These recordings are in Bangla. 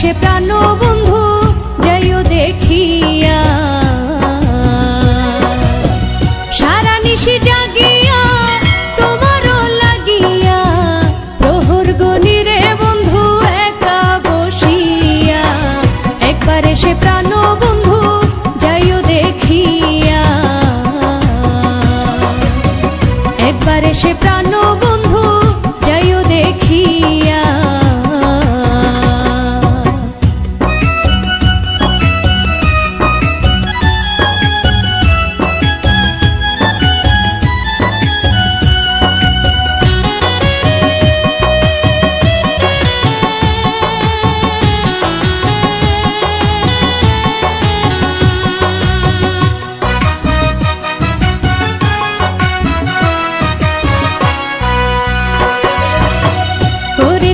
সে প্রাণ বন্ধু, যাইও দেখিয়া। সারা নিশি জাগিয়া, তোমারও লাগিয়া, প্রহর গণিরে বন্ধু, একা বসিয়া। একবারে সে প্রাণ বন্ধু, যাইও দেখিয়া। একবারে সে প্রাণ বন্ধু, যাইও দেখিয়া।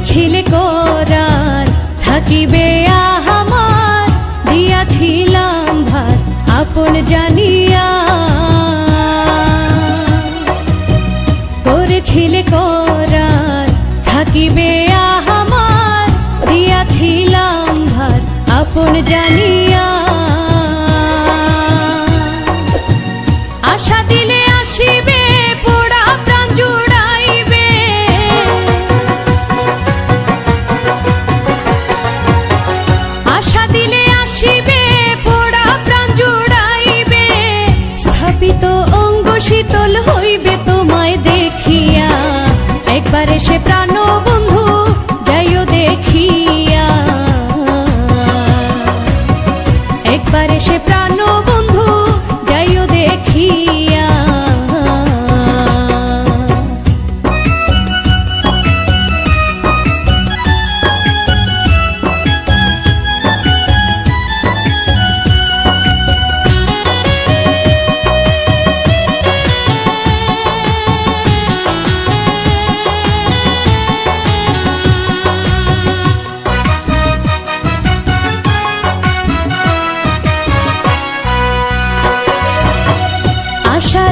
করেছিলে করার, থাকিবে আহামার, দিয়াছিলাম ভার, আপন জানিয়া। করেছিলে করার, থাকিবে আহামার, দিয়াছিলাম ভার, আপন জানিয়া। শীতল হইবে তোমায় দেখিয়া। একবার এসে প্রাণ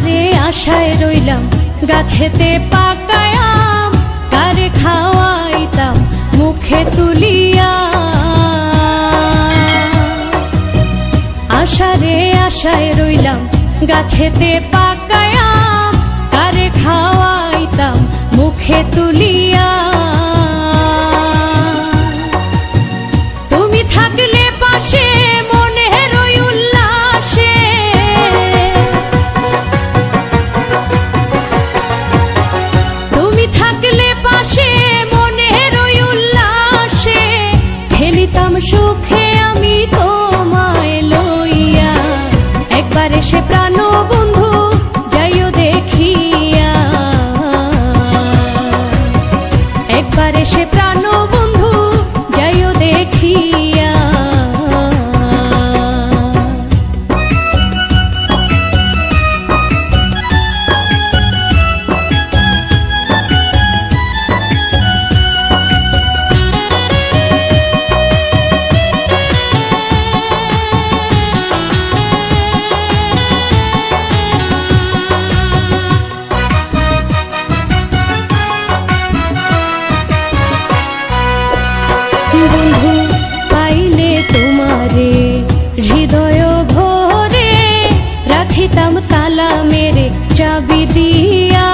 আশারে আশায় রইলাম, গাছেতে পাকায়াম, তারে খাওয়াইতাম, মুখে তুলিয়া আশারে আশায় রইলাম, গাছেতে পাকায়াম, তারে খাওয়াইতাম, মুখে তুলিয়া এসে বন্ধু পাইলে তোমারে হৃদয় ভরে রাখিতাম তালা মেরে চাবি দিয়া।